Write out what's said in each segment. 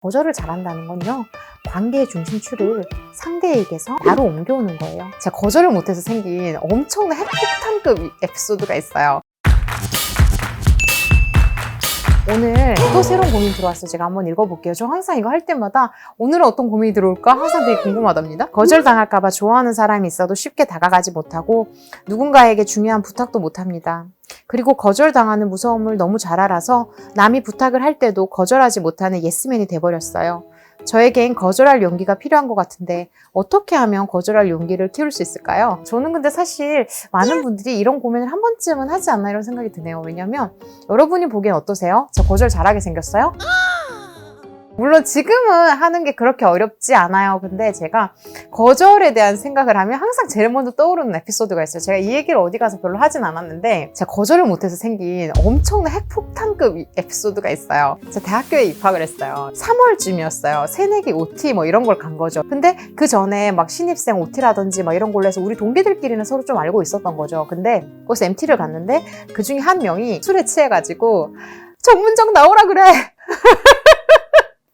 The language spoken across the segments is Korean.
거절을 잘한다는 건요. 관계의 중심추를 상대에게서 바로 옮겨오는 거예요. 제가 거절을 못해서 생긴 엄청난 핵폭탄급 에피소드가 있어요. 오늘 또 새로운 고민 들어왔어요. 제가 한번 읽어볼게요. 저 항상 이거 할 때마다 오늘은 어떤 고민이 들어올까 항상 되게 궁금하답니다. 거절당할까봐 좋아하는 사람이 있어도 쉽게 다가가지 못하고 누군가에게 중요한 부탁도 못합니다. 그리고 거절당하는 무서움을 너무 잘 알아서 남이 부탁을 할 때도 거절하지 못하는 예스맨이 돼버렸어요. 저에겐 거절할 용기가 필요한 것 같은데 어떻게 하면 거절할 용기를 키울 수 있을까요? 저는 근데 사실 많은 분들이 이런 고민을 한 번쯤은 하지 않나 이런 생각이 드네요. 왜냐면 여러분이 보기엔 어떠세요? 저 거절 잘하게 생겼어요? 물론 지금은 하는 게 그렇게 어렵지 않아요. 근데 제가 거절에 대한 생각을 하면 항상 제일 먼저 떠오르는 에피소드가 있어요. 제가 이 얘기를 어디 가서 별로 하진 않았는데 제가 거절을 못해서 생긴 엄청난 핵폭탄급 이- 에피소드가 있어요. 제가 대학교에 입학을 했어요. 3월쯤이었어요. 새내기 OT 뭐 이런 걸 간 거죠. 근데 그 전에 막 신입생 OT라든지 막 이런 걸로 해서 우리 동기들끼리는 서로 좀 알고 있었던 거죠. 근데 거기서 MT를 갔는데 그 중에 한 명이 술에 취해가지고 전문적 나오라 그래.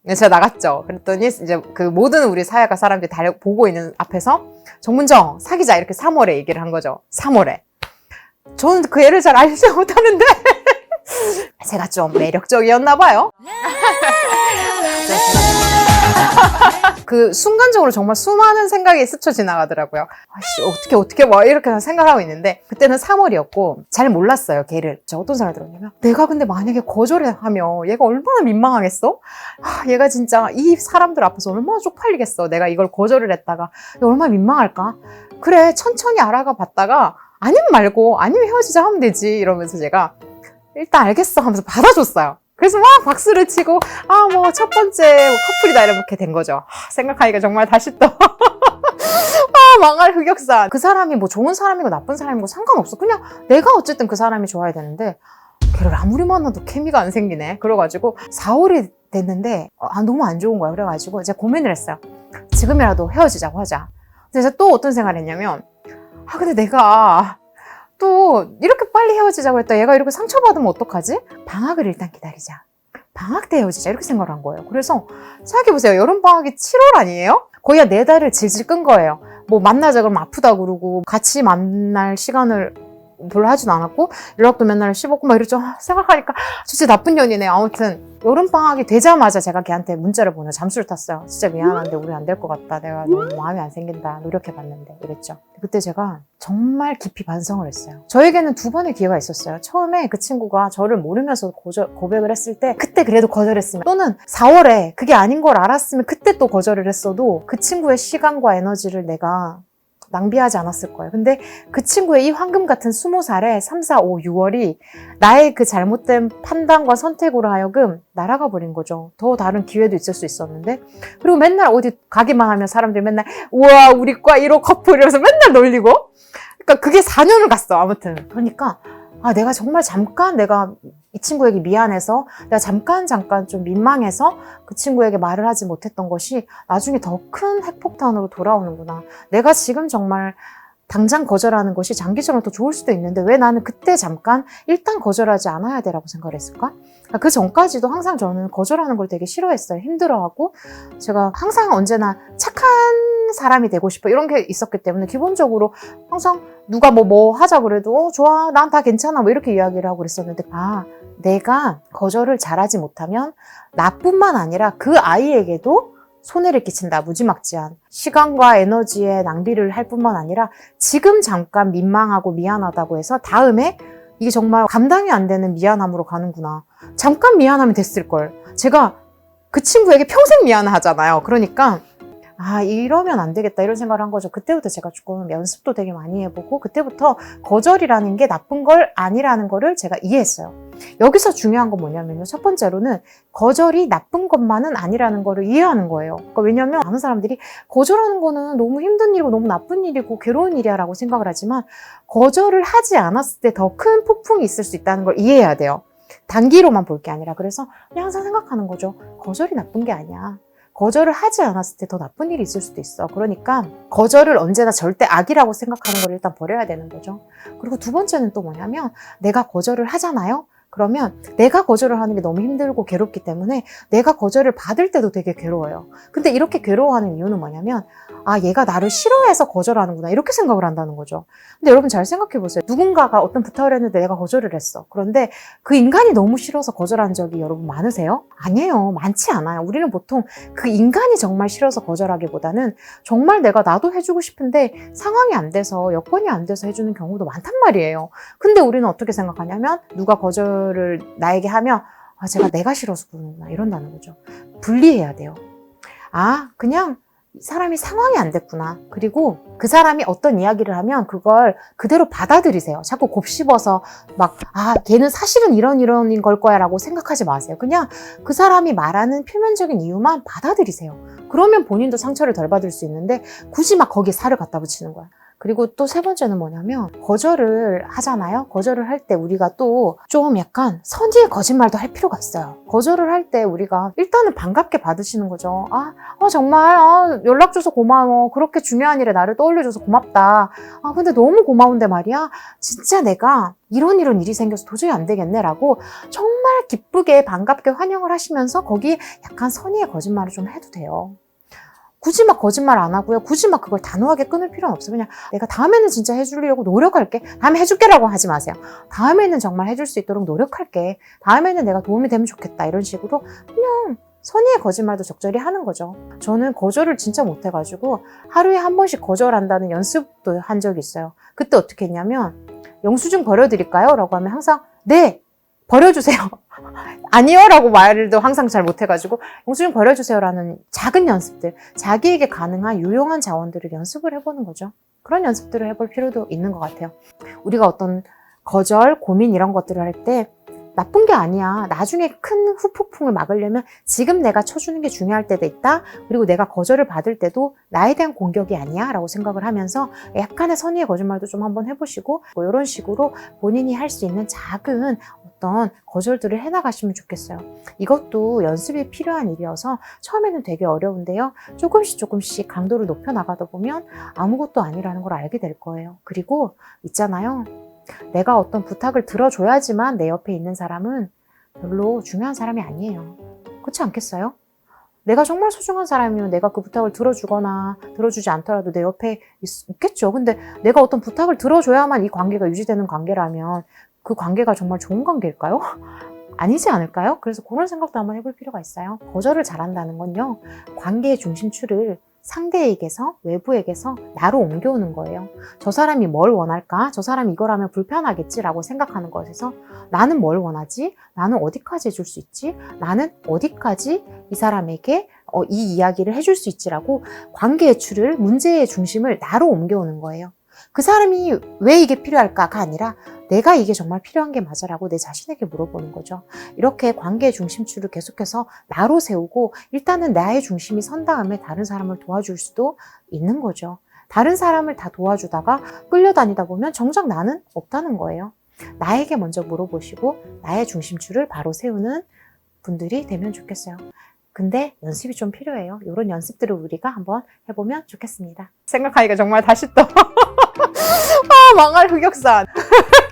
네, 제가 나갔죠. 그랬더니 이제 그 모든 우리 사회가 사람들이 다 보고 있는 앞에서 정문정 사귀자 이렇게 3월에 얘기를 한 거죠. 3월에. 저는 그 애를 잘 알지 못하는데 제가 좀 매력적이었나 봐요. 그 순간적으로 정말 수많은 생각이 스쳐 지나가더라고요. 아씨 어떻게 어떻게 뭐 이렇게 생각하고 있는데 그때는 3월이었고 잘 몰랐어요 걔를. 저 어떤 생각이 들었냐면 내가 근데 만약에 거절하면 얘가 얼마나 민망하겠어? 아, 얘가 진짜 이 사람들 앞에서 얼마나 쪽팔리겠어. 내가 이걸 거절을 했다가 얘 얼마나 민망할까? 그래 천천히 알아가 봤다가 아니면 말고 아니면 헤어지자 하면 되지 이러면서 제가 일단 알겠어 하면서 받아줬어요. 그래서 막 박수를 치고 아 뭐 첫 번째 뭐 커플이다 이렇게 된 거죠. 하, 생각하니까 정말 다시 또 아, 망할 흑역사. 그 사람이 뭐 좋은 사람이고 나쁜 사람이고 상관없어. 그냥 내가 어쨌든 그 사람이 좋아야 되는데 걔를 아무리 만나도 케미가 안 생기네. 그래가지고 4월이 됐는데 아 너무 안 좋은 거야. 그래가지고 이제 고민을 했어요. 지금이라도 헤어지자고 하자. 그래서 또 어떤 생각을 했냐면 아 근데 내가 또 이렇게 빨리 헤어지자고 했다. 얘가 이렇게 상처받으면 어떡하지? 방학을 일단 기다리자. 방학 때 헤어지자 이렇게 생각을 한 거예요. 그래서 생각해보세요. 여름 방학이 7월 아니에요? 거의 한네 달을 질질 끈 거예요. 뭐 만나자 그러면 아프다 그러고 같이 만날 시간을 별로 하진 않았고 연락도 맨날 씹었고 막 이랬죠. 아, 생각하니까 진짜 나쁜 년이네. 아무튼 여름 방학이 되자마자 제가 걔한테 문자를 보내 잠수를 탔어요. 진짜 미안한데 우리 안 될 것 같다. 내가 너무 마음이 안 생긴다. 노력해봤는데 이랬죠. 그때 제가 정말 깊이 반성을 했어요. 저에게는 두 번의 기회가 있었어요. 처음에 그 친구가 저를 모르면서 고저- 고백을 했을 때 그때 그래도 거절했으면 또는 4월에 그게 아닌 걸 알았으면 그때 또 거절을 했어도 그 친구의 시간과 에너지를 내가 낭비하지 않았을 거예요. 근데 그 친구의 이 황금 같은 20살에 3, 4, 5, 6월이 나의 그 잘못된 판단과 선택으로 하여금 날아가 버린 거죠. 더 다른 기회도 있을 수 있었는데. 그리고 맨날 어디 가기만 하면 사람들이 맨날 우와 우리 과 1호 커플 이러면서 맨날 놀리고 그러니까 그게 4년을 갔어 아무튼 그러니까 아 내가 정말 잠깐 내가 이 친구에게 미안해서 내가 잠깐 잠깐 좀 민망해서 그 친구에게 말을 하지 못했던 것이 나중에 더 큰 핵폭탄으로 돌아오는구나 내가 지금 정말 당장 거절하는 것이 장기적으로 더 좋을 수도 있는데 왜 나는 그때 잠깐 일단 거절하지 않아야 되라고 생각을 했을까? 그러니까 그 전까지도 항상 저는 거절하는 걸 되게 싫어했어요. 힘들어하고 제가 항상 언제나 착한 사람이 되고 싶어. 이런 게 있었기 때문에 기본적으로 항상 누가 뭐뭐 하자 그래도 어 좋아. 난 다 괜찮아. 뭐 이렇게 이야기를 하고 그랬었는데 아 내가 거절을 잘하지 못하면 나뿐만 아니라 그 아이에게도 손해를 끼친다. 무지막지한 시간과 에너지의 낭비를 할 뿐만 아니라 지금 잠깐 민망하고 미안하다고 해서 다음에 이게 정말 감당이 안 되는 미안함으로 가는구나. 잠깐 미안하면 됐을 걸. 제가 그 친구에게 평생 미안하잖아요. 그러니까 아 이러면 안 되겠다 이런 생각을 한 거죠. 그때부터 제가 조금 연습도 되게 많이 해보고 그때부터 거절이라는 게 나쁜 걸 아니라는 거를 제가 이해했어요. 여기서 중요한 건 뭐냐면요. 첫 번째로는 거절이 나쁜 것만은 아니라는 거를 이해하는 거예요. 그러니까 왜냐면 많은 사람들이 거절하는 거는 너무 힘든 일이고 너무 나쁜 일이고 괴로운 일이야 라고 생각을 하지만 거절을 하지 않았을 때 더 큰 폭풍이 있을 수 있다는 걸 이해해야 돼요. 단기로만 볼 게 아니라. 그래서 항상 생각하는 거죠. 거절이 나쁜 게 아니야 거절을 하지 않았을 때 더 나쁜 일이 있을 수도 있어. 그러니까 거절을 언제나 절대 악이라고 생각하는 걸 일단 버려야 되는 거죠. 그리고 두 번째는 또 뭐냐면 내가 거절을 하잖아요. 그러면 내가 거절을 하는 게 너무 힘들고 괴롭기 때문에 내가 거절을 받을 때도 되게 괴로워요. 근데 이렇게 괴로워하는 이유는 뭐냐면 아 얘가 나를 싫어해서 거절하는구나 이렇게 생각을 한다는 거죠. 근데 여러분 잘 생각해 보세요. 누군가가 어떤 부탁을 했는데 내가 거절을 했어. 그런데 그 인간이 너무 싫어서 거절한 적이 여러분 많으세요? 아니에요. 많지 않아요. 우리는 보통 그 인간이 정말 싫어서 거절하기보다는 정말 내가 나도 해주고 싶은데 상황이 안 돼서 여건이 안 돼서 해주는 경우도 많단 말이에요. 근데 우리는 어떻게 생각하냐면 누가 거절 을 나에게 하면 아, 제가 내가 싫어서 그러는구나 이런다는 거죠. 분리해야 돼요. 아, 그냥 사람이 상황이 안 됐구나. 그리고 그 사람이 어떤 이야기를 하면 그걸 그대로 받아들이세요. 자꾸 곱씹어서 막, 아, 걔는 사실은 이런 이런 걸 거야 라고 생각하지 마세요. 그냥 그 사람이 말하는 표면적인 이유만 받아들이세요. 그러면 본인도 상처를 덜 받을 수 있는데 굳이 막 거기에 살을 갖다 붙이는 거야. 그리고 또 세 번째는 뭐냐면 거절을 하잖아요. 거절을 할 때 우리가 또 좀 약간 선의의 거짓말도 할 필요가 있어요. 거절을 할 때 우리가 일단은 반갑게 받으시는 거죠. 아, 어, 정말 아, 연락 줘서 고마워. 그렇게 중요한 일에 나를 떠올려줘서 고맙다. 아, 근데 너무 고마운데 말이야. 진짜 내가 이런 이런 일이 생겨서 도저히 안 되겠네라고 정말 기쁘게 반갑게 환영을 하시면서 거기에 약간 선의의 거짓말을 좀 해도 돼요. 굳이 막 거짓말 안 하고요. 굳이 막 그걸 단호하게 끊을 필요는 없어요. 그냥 내가 다음에는 진짜 해주려고 노력할게. 다음에 해줄게라고 하지 마세요. 다음에는 정말 해줄 수 있도록 노력할게. 다음에는 내가 도움이 되면 좋겠다. 이런 식으로 그냥 선의의 거짓말도 적절히 하는 거죠. 저는 거절을 진짜 못해가지고 하루에 한 번씩 거절한다는 연습도 한 적이 있어요. 그때 어떻게 했냐면 영수증 버려드릴까요? 라고 하면 항상 네! 버려주세요. 아니요 라고 말도 항상 잘 못해가지고 영수증 버려주세요라는 작은 연습들 자기에게 가능한 유용한 자원들을 연습을 해보는 거죠. 그런 연습들을 해볼 필요도 있는 것 같아요. 우리가 어떤 거절, 고민 이런 것들을 할 때 나쁜 게 아니야. 나중에 큰 후폭풍을 막으려면 지금 내가 쳐주는 게 중요할 때도 있다. 그리고 내가 거절을 받을 때도 나에 대한 공격이 아니야. 라고 생각을 하면서 약간의 선의의 거짓말도 좀 한번 해보시고 뭐 이런 식으로 본인이 할 수 있는 작은 어떤 거절들을 해나가시면 좋겠어요. 이것도 연습이 필요한 일이어서 처음에는 되게 어려운데요. 조금씩 조금씩 강도를 높여 나가다 보면 아무것도 아니라는 걸 알게 될 거예요. 그리고 있잖아요. 내가 어떤 부탁을 들어줘야지만 내 옆에 있는 사람은 별로 중요한 사람이 아니에요. 그렇지 않겠어요? 내가 정말 소중한 사람이면 내가 그 부탁을 들어주거나 들어주지 않더라도 내 옆에 있, 겠죠 근데 내가 어떤 부탁을 들어줘야만 이 관계가 유지되는 관계라면 그 관계가 정말 좋은 관계일까요? 아니지 않을까요? 그래서 그런 생각도 한번 해볼 필요가 있어요. 거절을 잘한다는 건요, 관계의 중심추를 상대에게서, 외부에게서 나로 옮겨오는 거예요. 저 사람이 뭘 원할까? 저 사람이 이걸 하면 불편하겠지라고 생각하는 것에서 나는 뭘 원하지? 나는 어디까지 해줄 수 있지? 나는 어디까지 이 사람에게 어, 이 이야기를 해줄 수 있지라고 관계의 추를, 문제의 중심을 나로 옮겨오는 거예요. 그 사람이 왜 이게 필요할까가 아니라 내가 이게 정말 필요한 게 맞아라고 내 자신에게 물어보는 거죠. 이렇게 관계의 중심추를 계속해서 나로 세우고 일단은 나의 중심이 선 다음에 다른 사람을 도와줄 수도 있는 거죠. 다른 사람을 다 도와주다가 끌려다니다 보면 정작 나는 없다는 거예요. 나에게 먼저 물어보시고 나의 중심추를 바로 세우는 분들이 되면 좋겠어요. 근데 연습이 좀 필요해요. 이런 연습들을 우리가 한번 해보면 좋겠습니다. 생각하니까 정말 다시 또 아, 망할 흑역사.